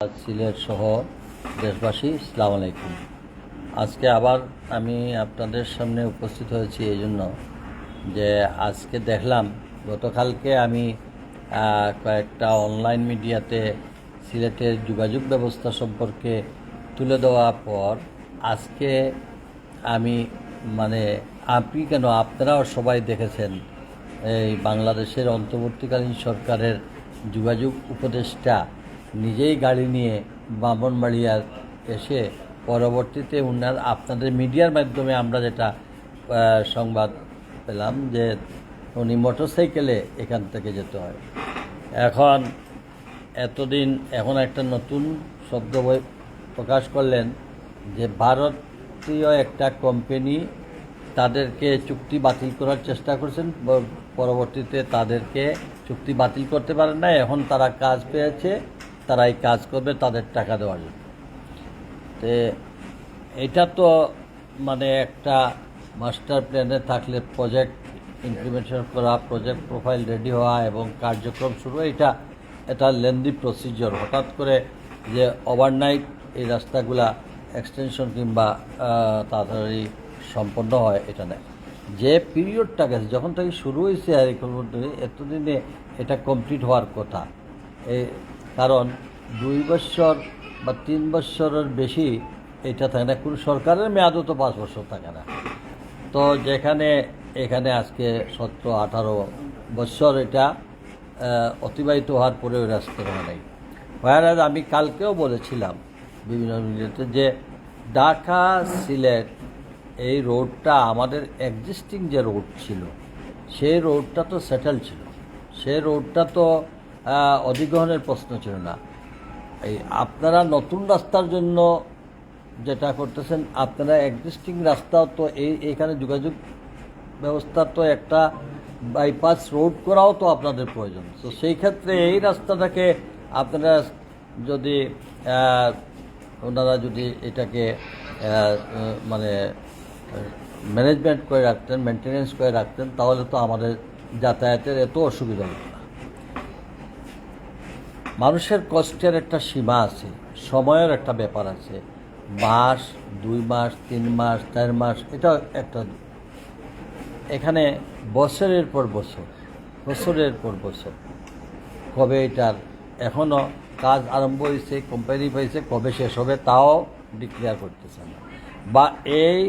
সিলেট সহ দেশবাসী ইসলাম আলাইকুম। আজকে আবার আমি আপনাদের সামনে উপস্থিত হয়েছি এই জন্য যে আজকে দেখলাম, গতকালকে আমি কয়েকটা অনলাইন মিডিয়াতে সিলেটের যোগাযোগ ব্যবস্থা সম্পর্কে তুলে দেওয়ার পর আজকে আমি মানে আপনি কেন, আপনারাও সবাই দেখেছেন এই বাংলাদেশের অন্তর্বর্তীকালীন সরকারের যোগাযোগ উপদেষ্টা নিজেই গাড়ি নিয়ে ব্রাহ্মণবাড়িয়ার এসে পরবর্তীতে উনার আপনাদের মিডিয়ার মাধ্যমে আমরা যেটা সংবাদ পেলাম যে উনি মোটরসাইকেলে এখান থেকে যেতে হয়। এখন এতদিন এখন একটা নতুন শব্দ প্রকাশ করলেন যে ভারতীয় একটা কোম্পানি তাদেরকে চুক্তি বাতিল করার চেষ্টা করছেন পরবর্তীতে তাদেরকে চুক্তি বাতিল করতে পারেন না এখন তারা কাজ পেয়েছে। তারা এই কাজ করবে, তাদের টাকা দেওয়ার জন্য। তে এটা তো মানে একটা মাস্টার প্ল্যানে থাকলে প্রজেক্ট ইমপ্লিমেন্টেশন করা, প্রজেক্ট প্রোফাইল রেডি হওয়া এবং কার্যক্রম শুরু, এটা এটা লেন্দি প্রসিজিওর। হঠাৎ করে যে ওভারনাইট এই রাস্তাগুলা এক্সটেনশন কিংবা তাড়াতাড়ি সম্পন্ন হয়, এটা নেই। যে পিরিয়ডটা গেছে, যখন থেকে শুরু হয়েছে আর মধ্যে এতদিনে এটা কমপ্লিট হওয়ার কথা। এই কারণ দুই বছর বা তিন বছরের বেশি এটা থাকে না। কোনো সরকারের মেয়াদও তো পাঁচ বছর থাকে না। তো যেখানে, এখানে আজকে সতেরো, আঠারো বছর এটা অতিবাহিত হওয়ার পরে ওই রাস্তাটা নেই। হোয়ারাজ আমি কালকেও বলেছিলাম বিভিন্ন মিডিয়াতে যে ঢাকা, সিলেট এই রোডটা আমাদের এক্সিস্টিং যে রোড ছিল, সেই রোডটা তো সেটেল ছিল। সেই রোডটা তো অধিগ্রহণের প্রশ্ন ছিল না। এই আপনারা নতুন রাস্তার জন্য যেটা করতেছেন, আপনারা এক্সিস্টিং রাস্তাও তো এই, এখানে যোগাযোগ ব্যবস্থা তো একটা বাইপাস রোড করাও তো আপনাদের প্রয়োজন। তো সেই ক্ষেত্রে এই রাস্তাটাকে আপনারা যদি ওনারা যদি এটাকে মানে ম্যানেজমেন্ট করে রাখতেন মেনটেনেন্স করে রাখতেন, তাহলে তো আমাদের যাতায়াতের এত অসুবিধা হতো মানুষের কষ্টের একটা সীমা আছে, সময়ের একটা ব্যাপার আছে। মাস, দুই মাস, তিন মাস, চার মাস, এটা একটা এখানে বছরের পর বছর, বছরের পর বছর। কবে এটার এখনও কাজ আরম্ভ হয়েছে কোম্পানি পাইছে কবে শেষ হবে তাও ডিক্লেয়ার করতেছে না। বা এই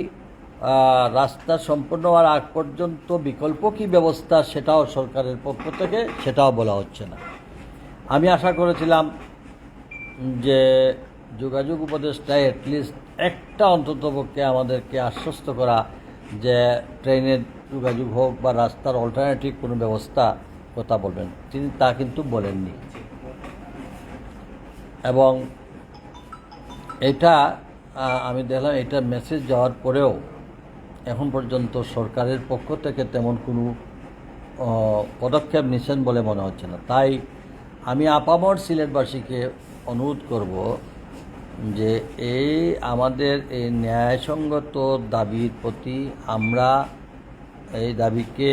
রাস্তা সম্পূর্ণ হওয়ার আগ পর্যন্ত বিকল্প কী ব্যবস্থা সেটাও সরকারের পক্ষ থেকে সেটাও বলা হচ্ছে না। আমি আশা করেছিলাম যে যোগাযোগ উপদেষ্টায় অ্যাটলিস্ট একটা অন্ততপক্ষে আমাদেরকে আশ্বস্ত করা যে ট্রেনের যোগাযোগ হোক বা রাস্তার অল্টারনেটিভ কোনো ব্যবস্থা কথা বলবেন। তিনি তা কিন্তু বলেননি। এবং এটা আমি দেখলাম এটা মেসেজ যাওয়ার পরেও এখন পর্যন্ত সরকারের পক্ষ থেকে তেমন কোনো পদক্ষেপ নিচ্ছেন বলে মনে হচ্ছে না। তাই আমি আপামর সিলেটবাসীকে অনুরোধ করব যে এই আমাদের এই ন্যায়সঙ্গত দাবির প্রতি আমরা এই দাবিকে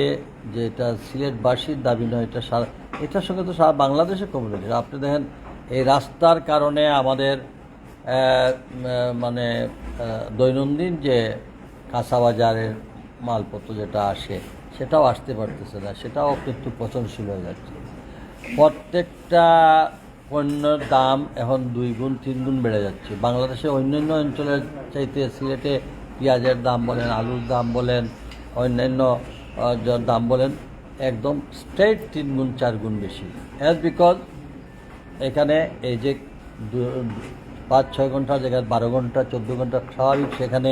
যে এটা সিলেটবাসীর দাবি নয়, এটা সারা এটার সঙ্গে তো সারা বাংলাদেশে কমিউনিটি আপনি দেখেন, এই রাস্তার কারণে আমাদের মানে দৈনন্দিন যে কাঁচা বাজারের মালপত্র যেটা আসে, সেটাও আসতে পারতেছে না, সেটাও কিন্তু পচনশীল হয়ে যাচ্ছে। প্রত্যেকটা পণ্যের দাম এখন দুই গুণ, তিন গুণ বেড়ে যাচ্ছে। বাংলাদেশে অন্যান্য অঞ্চলের চাইতে সিলেটে পেঁয়াজের দাম বলেন, আলুর দাম বলেন, অন্যান্য দাম বলেন, একদম স্ট্রেট তিন গুণ, চার গুণ বেশি। অ্যাজ বিকজ এখানে এই যে পাঁচ, ছয় ঘণ্টার জায়গায় বারো ঘণ্টা, চোদ্দ ঘণ্টা স্বাভাবিক, সেখানে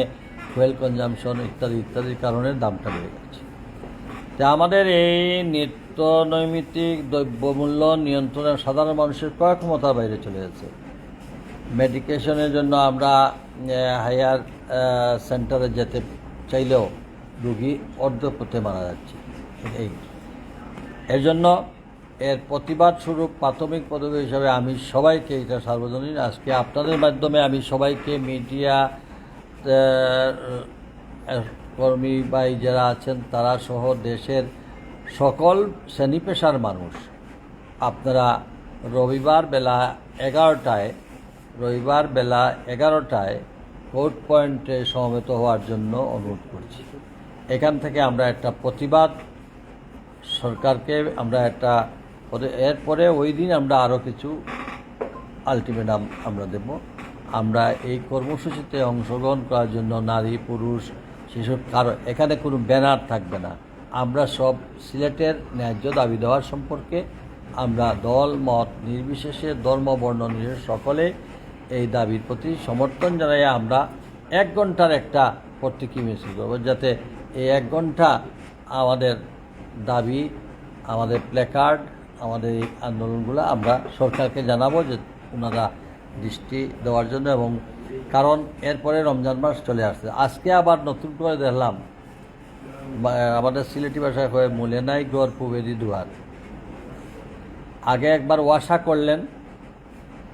ফুয়েল কনজামশন ইত্যাদি, ইত্যাদির কারণে দামটা বেড়ে যাচ্ছে তা আমাদের এই নিত্য নৈমিত্তিক দ্রব্যমূল্য নিয়ন্ত্রণে সাধারণ মানুষের ক্রয় বাইরে চলে যাচ্ছে মেডিকেশনের জন্য আমরা হায়ার সেন্টারে যেতে চাইলেও রুগী অর্ধ পথে মারা যাচ্ছে। এই। এর জন্য এর প্রতিবাদ স্বরূপ প্রাথমিক পদবী হিসাবে আমি সবাইকে এটা সার্বজনীন, আজকে আপনাদের মাধ্যমে আমি সবাইকে মিডিয়া কর্মী বা যারা আছেন, তারা সহ দেশের সকল শ্রেণি পেশার মানুষ। আপনারা রবিবার বেলা এগারোটায়, রবিবার বেলা এগারোটায় কোর্ট পয়েন্টে সমবেত হওয়ার জন্য অনুরোধ করছি। এখান থেকে আমরা একটা প্রতিবাদ সরকারকে আমরা একটা এরপরে ওই দিন আমরা আরও কিছু আলটিমেটাম আমরা দেব। আমরা এই কর্মসূচিতে অংশগ্রহণ করার জন্য নারী, পুরুষ, শিশু, কারও, এখানে কোনো ব্যানার থাকবে না। আমরা সব সিলেটের ন্যায্য দাবি দেওয়ার সম্পর্কে, আমরা দল, মত, নির্বিশেষে ধর্ম, বর্ণ নির্বিশেষে সকলে এই দাবির প্রতি সমর্থন জানাই আমরা এক ঘণ্টার একটা প্রতীকী মিছিল করব যাতে এই এক ঘণ্টা আমাদের দাবি, আমাদের প্ল্যাকার্ড আমাদের এই আন্দোলনগুলো আমরা সরকারকে জানাব যে ওনারা দৃষ্টি দেওয়ার জন্য এবং কারণ এরপরে রমজান মাস চলে আসছে। আজকে আবার নতুন করে দেখলাম আমাদের সিলেটি ভাষায় হয়ে মূলে নাই গড় পুবেরি দুয়ার। আগে একবার ওয়াসা করলেন,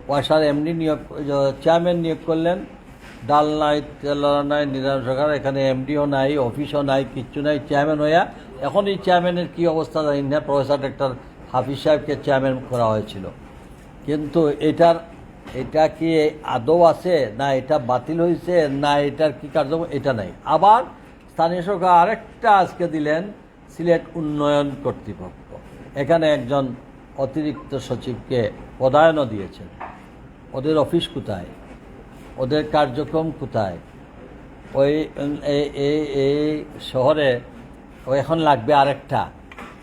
ওয়াসার এমডি নিয়োগ চেয়ারম্যান নিয়োগ করলেন, ডাল নাই, তেল নাই নিরাম সরকার, এখানে এমডিও নাই, অফিসও নাই, কিচ্ছু নাই, চেয়ারম্যান হইয়া এখন এই চেয়ারম্যানের কী অবস্থা জানি না, প্রফেসর ডাক্তার হাফিজ সাহেবকে চেয়ারম্যান করা হয়েছিল। কিন্তু এটার, এটা কি আদৌ আছে, না এটা বাতিল হয়েছে না এটার কি কার্য এটা নাই। আবার স্থানীয় সরকার আরেকটা আজকে দিলেন সিলেট উন্নয়ন কর্তৃপক্ষ। এখানে একজন অতিরিক্ত সচিবকে পদায়নও দিয়েছেন। ওদের অফিস কোথায়? ওদের কার্যক্রম কোথায়? ওই এই- শহরে এখন লাগবে আরেকটা।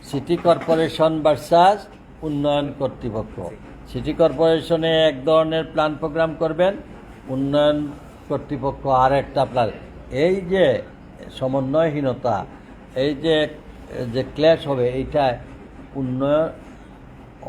সিটি কর্পোরেশন ভার্সাস উন্নয়ন কর্তৃপক্ষ। সিটি কর্পোরেশনে এক ধরনের প্ল্যান প্রোগ্রাম করবেন। উন্নয়ন কর্তৃপক্ষ আর একটা প্ল্যান। এই যে সমন্বয়হীনতা এই যে যে ক্ল্যাশ হবে এইটা উন্নয়ন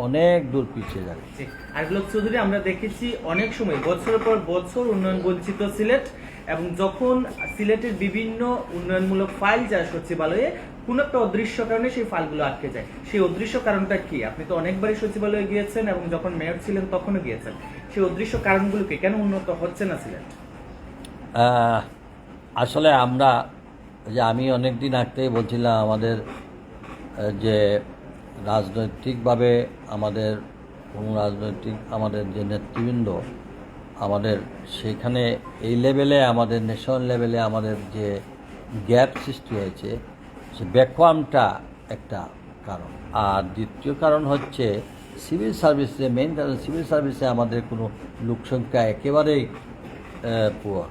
অনেক দূর পিছিয়ে যাবে। জি। আরফলক চৌধুরী আমরা দেখেছি অনেক সময় বছরের পর বছর উন্নয়ন বঞ্চিত সিলেট এবং যখন সিলেটের বিভিন্ন উন্নয়নমূলক ফাইল যায় সচিবালয়ে কোন একটা অদৃশ্য কারণে সেই ফাইলগুলো আটকে যায়। সেই অদৃশ্য কারণটা কি? আপনি তো অনেকবারই সচিবালয়ে গিয়েছেন এবং যখন মেয়র ছিলেন তখনও গিয়েছেন। সেই অদৃশ্য কারণগুলোকে কেন উন্নত হচ্ছে না সিলেট? আসলে আমরা যে আমি অনেক দিন আগতেই বলছিলাম আমাদের যে রাজনৈতিকভাবে আমাদের, কোনো রাজনৈতিক আমাদের যে নেতৃবৃন্দ, আমাদের সেখানে এই লেভেলে, আমাদের ন্যাশনাল লেভেলে আমাদের যে গ্যাপ সৃষ্টি হয়েছে, সে ব্যাকওয়ামটা একটা কারণ। আর দ্বিতীয় কারণ হচ্ছে সিভিল সার্ভিসে মেইন কারণ সিভিল সার্ভিসে আমাদের কোনো লোকসংখ্যা একেবারেই পুয়ার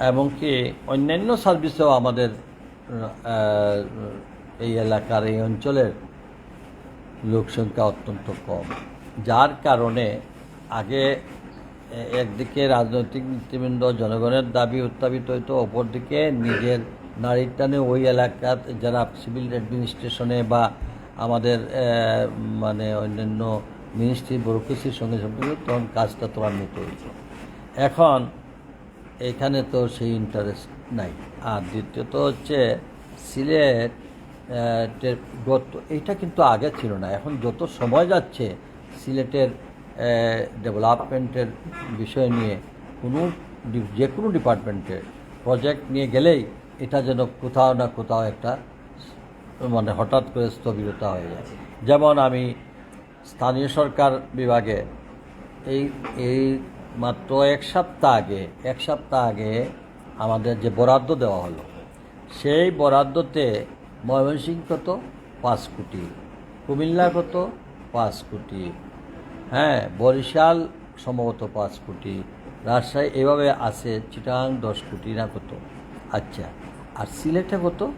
এমনকি অন্যান্য সার্ভিসেও আমাদের এই এলাকার, এই অঞ্চলের লোকসংখ্যা অত্যন্ত কম। যার কারণে আগে একদিকে রাজনৈতিক নেতৃবৃন্দ জনগণের দাবি উত্থাপিত হইতো, অপরদিকে নিজের নারীর টানে ওই এলাকার যারা সিভিল অ্যাডমিনিস্ট্রেশনে বা আমাদের মানে অন্যান্য মিনিস্ট্রি ব্যুরোক্রেসির সঙ্গে সম্পর্কিত তখন কাজটা ত্বরান্বিত হয়েছে এখন এখানে তো সেই ইন্টারেস্ট নাই। আর দ্বিতীয়ত হচ্ছে সিলেট আহ, টের গত এইটা কিন্তু আগে ছিল না। এখন যত সময় যাচ্ছে সিলেটের ডেভেলপমেন্টের বিষয় নিয়ে কোনো যে কোনো ডিপার্টমেন্টের প্রজেক্ট নিয়ে গেলেই এটা যেন কোথাও না কোথাও একটা মানে হঠাৎ করে স্থবিরতা হয়ে যায়। যেমন আমি স্থানীয় সরকার বিভাগে এই এই মাত্র এক সপ্তাহ আগে, এক সপ্তাহ আগে আমাদের যে বরাদ্দ দেওয়া হলো, সেই বরাদ্দতে ময়মনসিংহ কত? পাঁচ কোটি। কুমিল্লা কত? পাঁচ কোটি। হ্যাঁ বরিশাল সম্ভবত পাঁচ কোটি। রাজশাহী এভাবে আছে, চিটাং দশ কোটি না কত? আচ্ছা আর সিলেটে কত?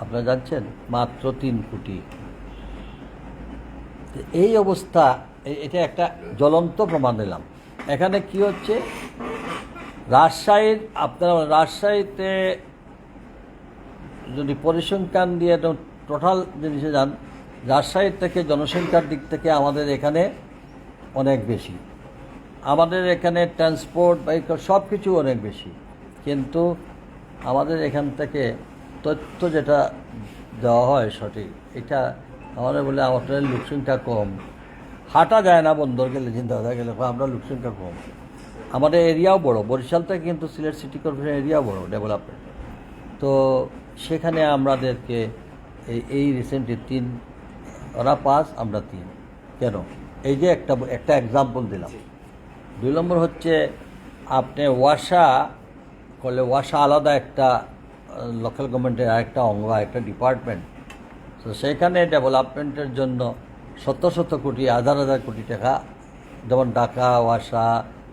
আপনারা জানছেন? মাত্র তিন কোটি। এই অবস্থা এটা একটা জ্বলন্ত প্রমাণ দিলাম। এখানে কি হচ্ছে? রাজশাহীর, আপনারা রাজশাহীতে যদি পরিসংখ্যান দিয়ে টোটাল জিনিসে যান, রাজশাহীর থেকে জনসংখ্যার দিক থেকে আমাদের এখানে অনেক বেশি। আমাদের এখানে ট্রান্সপোর্ট বা সব কিছু অনেক বেশি। কিন্তু আমাদের এখান থেকে তথ্য যেটা দেওয়া হয় সঠিক, এটা আমাদের বলে আমাদের লোকসংখ্যা কম। হাঁটা যায় না, বন্দর গেলে চিন্তা করা গেলে আমরা লোকসংখ্যা কম। আমাদের এরিয়াও বড়। বরিশাল থেকে কিন্তু সিলেট সিটি কর্পোরেশন এরিয়াও বড়, ডেভেলপমেন্ট। তো সেখানে আমাদেরকে এই এই রিসেন্টলি তিন, ওরা পাঁচ, আমরা তিন। কেন? এই যে একটা একটা এক্সাম্পল দিলাম। দুই নম্বর হচ্ছে, আপনি ওয়াসা করলে, ওয়াসা আলাদা একটা লোকাল গভর্নমেন্টের আরেকটা অঙ্গ একটা ডিপার্টমেন্ট তো সেখানে ডেভেলপমেন্টের জন্য শত শত কোটি, হাজার হাজার কোটি টাকা, যেমন ঢাকা, ওয়াসা,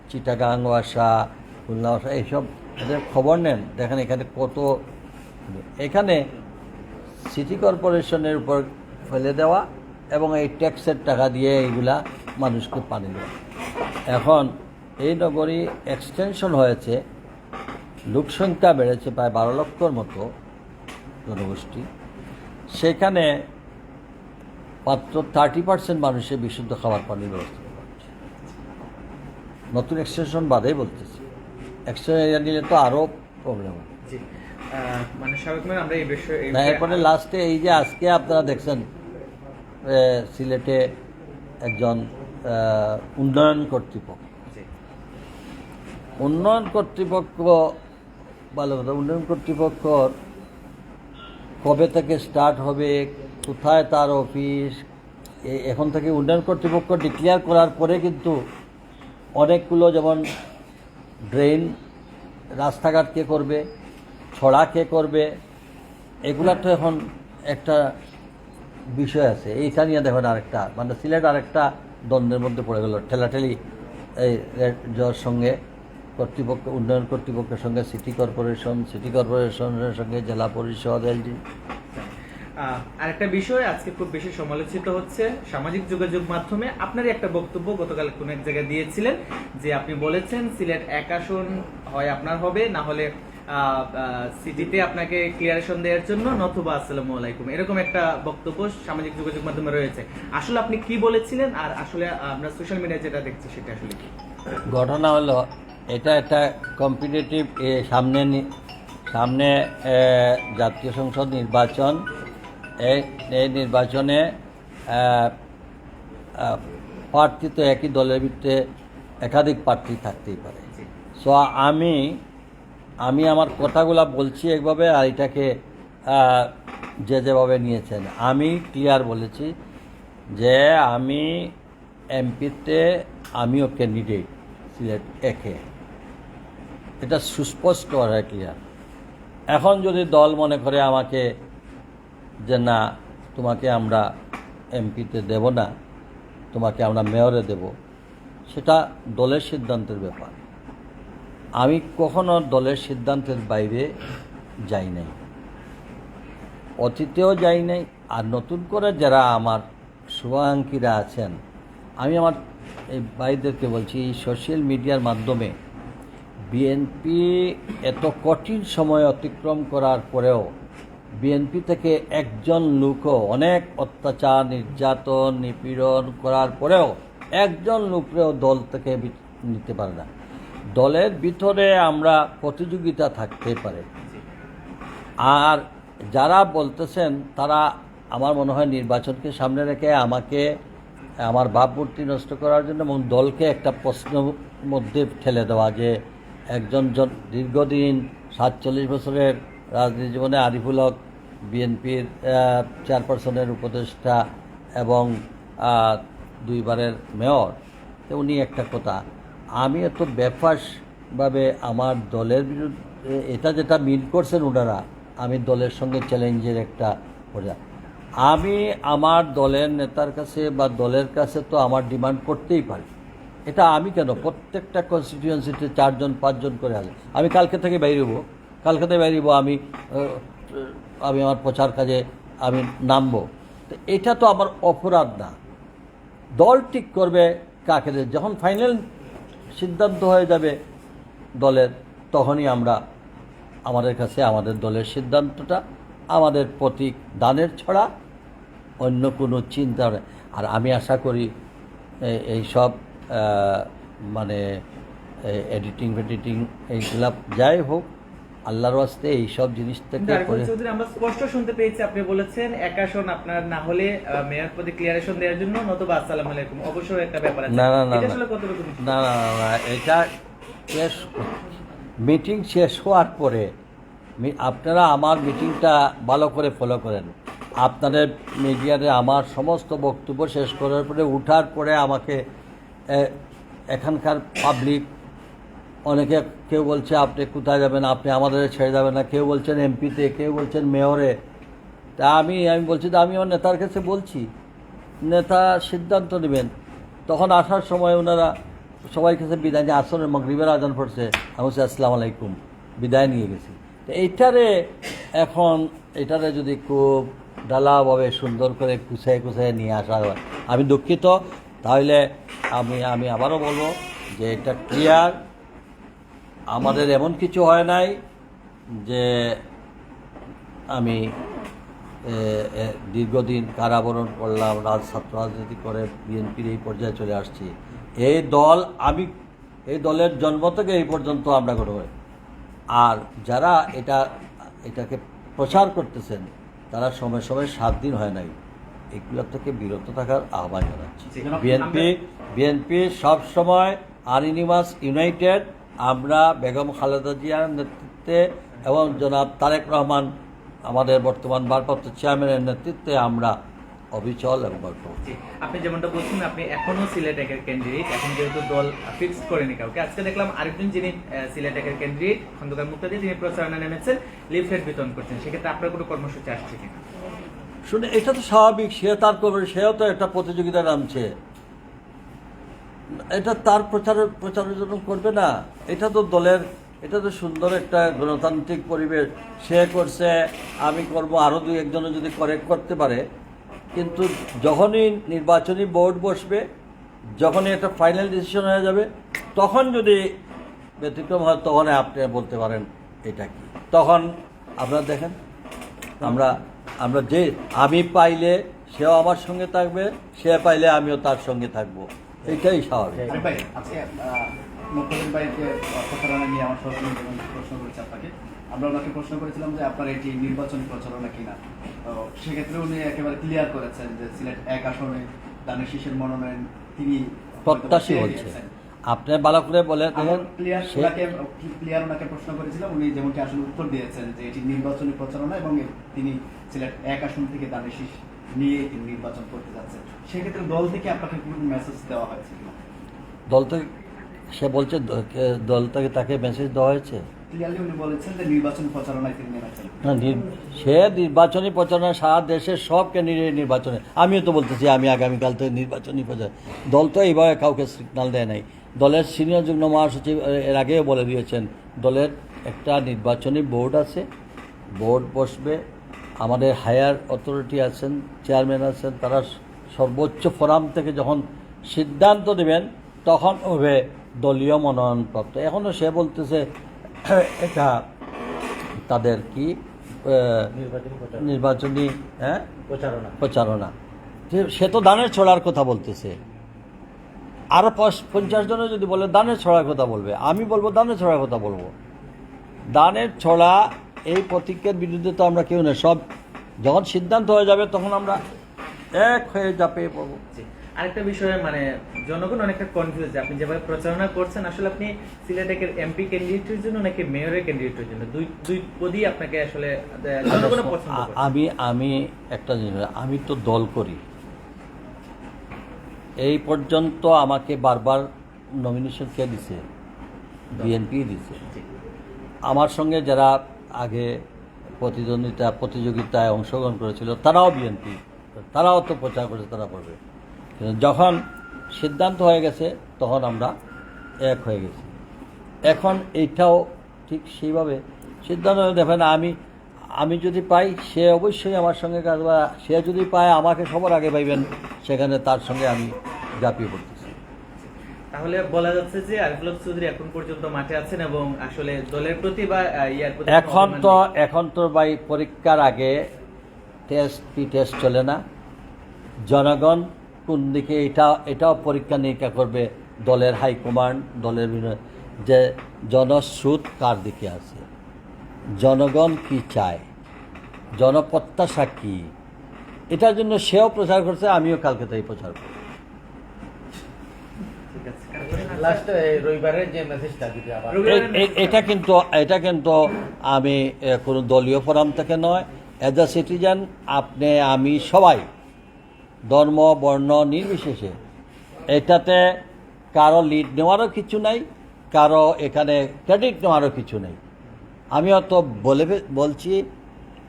চিটাগাং, ওয়াসা, খুলনা, ওয়াসা, এইসব খবর নেন। দেখেন এখানে কত এখানে সিটি কর্পোরেশনের উপর ফেলে দেওয়া এবং এই ট্যাক্সের টাকা দিয়ে এইগুলা মানুষকে পানি দেওয়া। এখন এই নগরী এক্সটেনশন হয়েছে লোকসংখ্যা বেড়েছে প্রায় বারো লক্ষর মতো জনগোষ্ঠী। সেখানে মাত্র থার্টি পার্সেন্ট মানুষের বিশুদ্ধ খাবার পানির ব্যবস্থা করা হচ্ছে। নতুন এক্সটেনশন বাদেই বলতেছি। এক্সটেনশন এরিয়া নিলে তো আরও প্রবলেম হবে। মানে না এরপরে লাস্টে এই যে আজকে আপনারা দেখছেন সিলেটে একজন উন্নয়ন কর্তৃপক্ষ। উন্নয়ন কর্তৃপক্ষ ভালো কথা উন্নয়ন কর্তৃপক্ষ কবে থেকে স্টার্ট হবে কোথায় তার অফিস এখন থেকে উন্নয়ন কর্তৃপক্ষ ডিক্লেয়ার করার পরে কিন্তু অনেকগুলো যেমন ড্রেন রাস্তাঘাট কে করবে ছড়া কে করবে এগুলা তো এখন একটা বিষয় আছে। এইটা নিয়ে দেখুন আরেকটা মানে সিলেট আরেকটা দ্বন্দ্বের মধ্যে পড়ে গেল। ঠেলাঠেলি এই জর সঙ্গে কর্তৃপক্ষ উন্নয়ন কর্তৃপক্ষের সঙ্গে সিটি কর্পোরেশন সিটি কর্পোরেশনের সঙ্গে জেলা পরিষদ আহ, আরেকটা বিষয়, আজকে খুব বেশি সমালোচিত হচ্ছে সামাজিক যোগাযোগ মাধ্যমে। আপনারই একটা বক্তব্য গতকাল কোন এক জায়গায় দিয়েছিলেন যে আপনি বলেছেন সিলেট এক আসন হয় আপনার হবে, না হলে সিটিতে আপনাকে ক্লিয়ারেশন দেওয়ার জন্য নতুবা আসসালামু আলাইকুম। এরকম একটা বক্তব্য সামাজিক যোগাযোগ মাধ্যমে রয়েছে। আসলে আপনি কি বলেছিলেন আর আসলে আমরা সোশ্যাল মিডিয়ায় যেটা দেখছি সেটা আসলে কি? ঘটনা হলো, এটা একটা কম্পিটিটিভ সামনে সামনে জাতীয় সংসদ নির্বাচন এই নির্বাচনে প্রার্থী তো একই দলের ভিত্তিতে একাধিক প্রার্থী থাকতেই পারে। সো আমি আমি আমার কথাগুলা বলছি একভাবে আর এটাকে যে যেভাবে নিয়েছেন। আমি ক্লিয়ার বলেছি যে আমি এমপিতে আমিও ক্যান্ডিডেট সিলেট একে। এটা সুস্পষ্ট হয় ক্লিয়ার এখন যদি দল মনে করে আমাকে যে না, তোমাকে আমরা এমপিতে দেব না, তোমাকে আমরা মেয়রে দেব। সেটা দলের সিদ্ধান্তের ব্যাপার। আমি কখনো দলের সিদ্ধান্তের বাইরে যাই নাই। অতীতেও যাই নাই, আর নতুন করে যারা আমার শুভাকাঙ্ক্ষীরা আছেন, আমি আমার এই ভাইদেরকে বলছি, এই সোশ্যাল মিডিয়ার মাধ্যমে বিএনপি এত কঠিন সময় অতিক্রম করার পরেও বিএনপি থেকে একজন লোকও অনেক অত্যাচার, নির্যাতন, নিপীড়ন করার পরেও একজন লোকরেও দল থেকে নিতে পারে না। দলের ভিতরে আমরা প্রতিযোগিতা থাকতে পারে। আর যারা বলতেছেন, তারা আমার মনে হয় নির্বাচনকে সামনে রেখে আমাকে, আমার ভাবমূর্তি নষ্ট করার জন্য এবং দলকে একটা প্রশ্ন মধ্যে ঠেলে দেওয়া যে একজন জন দীর্ঘদিন সাতচল্লিশ বছরের রাজনীতি জীবনে আরিফুল হক বিএনপির চেয়ারপারসনের উপদেষ্টা এবং দুইবারের মেয়র। উনি একটা কথা, আমি এত বেফাসভাবে আমার দলের বিরুদ্ধে, এটা যেটা মিল করছেন ওনারা আমি দলের সঙ্গে চ্যালেঞ্জের একটা পর্যায়ে। আমি আমার দলের নেতার কাছে বা দলের কাছে তো আমার ডিমান্ড করতেই পারি। এটা আমি কেন? প্রত্যেকটা কনস্টিটিউয়েন্সিতে চারজন, পাঁচজন করে আছে আমি কালকে থেকে বেরিয়েব কালকে থেকে বেরিয়েব আমি আমি আমার প্রচার কাজে আমি নামবো। তো এটা তো আমার অপরাধ না। দল ঠিক করবে কাকে যখন ফাইনাল সিদ্ধান্ত হয়ে যাবে দলের, তখনই আমরা আমাদের কাছে আমাদের দলের সিদ্ধান্তটা, আমাদের প্রতীক দানের ছড়া, অন্য কোনো চিন্তা আর আমি আশা করি এই সব মানে এডিটিং ফেডিটিং এইগুলা যাই হোক আল্লাহর ওয়াস্তে এইসব জিনিস থেকে চৌধুরী আমরা স্পষ্ট শুনতে পেয়েছি আপনি বলেছেন একাশন আপনার না হলে মেয়র পদে ক্লিয়ারেশন দেওয়ার জন্য নতুবা আসসালামু আলাইকুম। অবশ্যই একটা ব্যাপার আছে। না, না, না, এটা না। না না এটা শেষ মিটিং শেষ হওয়ার পরে আপনারা আমার মিটিংটা ভালো করে ফলো করেন। আপনাদের মিডিয়াতে আমার সমস্ত বক্তব্য শেষ করার পরে উঠার পরে আমাকে এখানকার পাবলিক অনেকে কেউ বলছে, আপনি কোথায় যাবেন? আপনি আমাদের ছেড়ে যাবেন না। কেউ বলছেন, এমপিতে। কেউ বলছেন, মেয়রে। তা আমি আমি বলছি, তো আমি আমার নেতার কাছে বলছি। নেতা সিদ্ধান্ত নেবেন। তখন আসার সময় ওনারা সবাই কাছে বিদায় নিয়ে আসনের মগরিবের আজান পড়ছে আমি বলছি, আসসালামু আলাইকুম। বিদায় নিয়ে গেছি। তো এইটারে এখন এটারে যদি খুব ডালাভাবে সুন্দর করে কুচাই কুচাই নিয়ে আসা হয়। আমি দুঃখিত। তাহলে আমি আমি আবারও বলব যে এটা ক্লিয়ার আমাদের এমন কিছু হয় নাই যে আমি দীর্ঘদিন কারাবরণ করলাম রাজ ছাত্র রাজনীতি করে বিএনপির এই পর্যায়ে চলে আসছি। এই দল আমি এই দলের জন্ম থেকে এই পর্যন্ত আমরা করব আর যারা এটা এটাকে প্রচার করতেছেন তারা সময় সময় সাত দিন হয় নাই। এগুলো থেকে বিরত থাকার আহ্বান জানাচ্ছি। বিএনপি বিএনপি সব সময় আরিনিমাস ইউনাইটেড আমরা বেগম খালেদা জিয়ার নেতৃত্বে এবং জনাব তারেক রহমান আমাদের বর্তমান ভারপ্রাপ্ত চেয়ারম্যানের নেতৃত্বে আমরা অবিচল এবং আপনি যেমনটা বলছেন আপনি এখনও সিলেট একের ক্যান্ডিডেট এখন যেহেতু দল ফিক্স করেনি কাউকে আজকে দেখলাম আরেকজন যিনি সিলেট একের ক্যান্ডিডেট খন্দকার মুক্তাদি তিনি প্রচারণা নেমেছেন লিফলেট বিতরণ করছেন। সেক্ষেত্রে আপনার কোনো কর্মসূচি আসছে কিনা? শুনে এটা তো স্বাভাবিক সে তার করবে সেও তো একটা প্রতিযোগিতায় নামছে। এটা তার প্রচার, প্রচারের জন্য করবে না। এটা তো দলের, এটা তো সুন্দর একটা গণতান্ত্রিক পরিবেশ। সে করছে, আমি করব আরও দুই একজনে যদি করে, করতে পারে। কিন্তু যখনই নির্বাচনী বোর্ড বসবে, যখনই একটা ফাইনাল ডিসিশন হয়ে যাবে, তখন যদি ব্যতিক্রম হয়, তখন আপনি বলতে পারেন, এটা কি? তখন আপনারা দেখেন, আমরা আমরা যে, আমি পাইলে সেও আমার সঙ্গে থাকবে, সে পাইলে আমিও তার সঙ্গে থাকব। এটাই স্বাভাবিক। ভাই আজকে মুখ্যমন্ত্রী ভাইকে প্রচারণা নিয়ে আমার যেমন প্রশ্ন করেছে আপনাকে। আমরা ওনাকে প্রশ্ন করেছিলাম যে আপনার এটি নির্বাচনী প্রচারণা কিনা। তো সেক্ষেত্রে উনি একেবারে ক্লিয়ার করেছেন যে সিলেট এক আসনে দানের শীষের মনোনয়ন তিনি প্রত্যাশী পেয়ে হচ্ছে। গিয়েছেন। আপনি ভালো করে বলে ক্লিয়ার ওনাকে প্রশ্ন করেছিলাম উনি যেমনটি আসলে উত্তর দিয়েছেন যে এটি নির্বাচনী প্রচারণা এবং তিনি সিলেট এক আসন থেকে দানের শীষ নিয়ে তিনি নির্বাচন করতে যাচ্ছেন সেক্ষেত্রে দল থেকে আপনাকে কোনো মেসেজ দেওয়া হয়েছে দল থেকে সে বলছে দল থেকে তাকে মেসেজ দেওয়া হয়েছে। সে নির্বাচনী প্রচারণা সারা দেশের সব ক্যান্ডিডেট নির্বাচনে আমিও তো বলতেছি আমি আগামীকাল থেকে নির্বাচনী প্রচার দল তো এইভাবে কাউকে সিগনাল দেয় নাই। দলের সিনিয়র যুগ্ম মহাসচিব এর আগেও বলে দিয়েছেন দলের একটা নির্বাচনী বোর্ড আছে বোর্ড বসবে আমাদের হায়ার অথরিটি আছেন চেয়ারম্যান আছেন তারা সর্বোচ্চ ফোরাম থেকে যখন সিদ্ধান্ত দেবেন তখন হবে দলীয় মনোনয়নপ্রাপ্ত। এখনও সে বলতেছে এটা তাদের কি নির্বাচনী হ্যাঁ? প্রচারণা। প্রচারণা। সে তো দানের ছড়ার কথা বলতেছে। আরও পঞ্চ- পঞ্চাশ জনে যদি বলে দানের ছড়ার কথা বলবে। আমি বলব দানের ছড়ার কথা বলব। দানের ছড়া এই প্রতীকের বিরুদ্ধে তো আমরা কেউ না সব যখন সিদ্ধান্ত হয়ে যাবে তখন আমরা এক হয়ে ঝাঁপিয়ে পড়ব। আরেকটা বিষয়ে মানে জনগণ অনেকটা কনফিউজ আপনি যেভাবে প্রচারণা করছেন আসলে আপনি সিলেটেকের এমপি ক্যান্ডিডেটের জন্য নাকি মেয়রের ক্যান্ডিডেটের জন্য? দুই দুই পদই আপনাকে আসলে জনগণ পছন্দ আমি আমি একটা জিনিস আমি তো দল করি। এই পর্যন্ত আমাকে বারবার নমিনেশন কে দিছে? বিএনপি দিছে। আমার সঙ্গে যারা আগে প্রতিদ্বন্দ্বিতা, প্রতিযোগিতায় অংশগ্রহণ করেছিল, তারাও বিএনপি। তারাও তো প্রচার করেছে, তারা করবে। কিন্তু যখন সিদ্ধান্ত হয়ে গেছে, তখন আমরা এক হয়ে গেছি। এখন এইটাও ঠিক সেইভাবে সিদ্ধান্ত দেখেন, আমি আমি যদি পাই, সে অবশ্যই আমার সঙ্গে কাজ বা সে যদি পায়, আমাকে সবার আগে পাইবেন, সেখানে তার সঙ্গে আমি ঝাঁপিয়ে পড়তেছি তাহলে বলা যাচ্ছে যে আরিফুল চৌধুরী এখন পর্যন্ত মাঠে আছেন এবং আসলে দলের প্রতি বা ইয়ার প্রতি এখন তো এখন তো ভাই পরীক্ষার আগে টেস্ট পি টেস্ট চলে না। জনগণ কোন দিকে এটা এটাও পরীক্ষা নিরীক্ষা করবে দলের হাইকমান্ড দলের যে জনস্রোত কার দিকে আছে? জনগণ কি চায়? জনপ্রত্যাশা কি? এটার জন্য সেও প্রচার করছে আমিও কালকে তাই প্রচার করব ঠিক আছে কারও প্রশ্ন আছে? লাস্ট রবিবারের যে মেসেজটা যদি আবার। রবিবারের এ- এ- এটা কিন্তু এটা কিন্তু আমি কোনো দলীয় ফোরাম থেকে নয়। অ্যাজ আ সিটিজেন আপনি আমি সবাই ধর্ম বর্ণ নির্বিশেষে এটাতে কারও লিড নেওয়ারও কিছু নাই কারও এখানে ক্রেডিট নেওয়ারও কিছু নেই। আমি তো বলে বলছি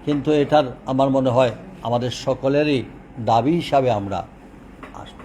কিন্তু এটার আমার মনে হয় আমাদের সকলেরই দাবি হিসাবে আমরা আসব।